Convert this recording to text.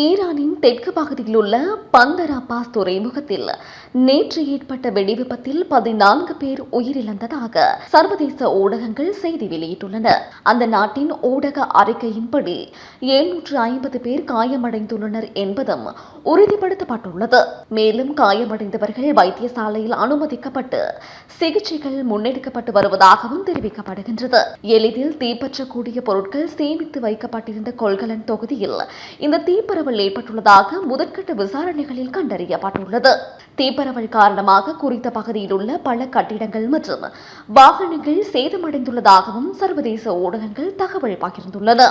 ஈரானின் தெற்கு பகுதியில் உள்ள பந்தர் அப்பாஸ் துறைமுகத்தில் நேற்று ஏற்பட்ட வெடிவிபத்தில் பதினான்கு பேர் உயிரிழந்ததாக சர்வதேச ஊடகங்கள் செய்தி வெளியிட்டுள்ளன. அந்த நாட்டின் ஊடக அறிக்கையின்படி எழுநூற்று ஐம்பது பேர் காயமடைந்துள்ளனர் என்பதும் உறுதிப்படுத்தப்பட்டுள்ளது. மேலும் காயமடைந்தவர்கள் வைத்தியசாலையில் அனுமதிக்கப்பட்டு சிகிச்சைகள் முன்னெடுக்கப்பட்டு வருவதாகவும் தெரிவிக்கப்படுகின்றது. எளிதில் தீப்பற்றக்கூடிய பொருட்கள் சேமித்து வைக்கப்பட்டிருந்த கொள்கலன் தொகுதியில் இந்த தீப்பரவல் ஏற்பட்டுள்ளதாக முதற்கட்ட விசாரணைகளில் கண்டறியப்பட்டுள்ளது. தீப்பரவல் காரணமாக குறித்த பகுதியில் உள்ள பல கட்டிடங்கள் மற்றும் வாகனங்கள் சேதமடைந்துள்ளதாகவும் சர்வதேச ஊடகங்கள் தகவல் பகிர்ந்துள்ளன.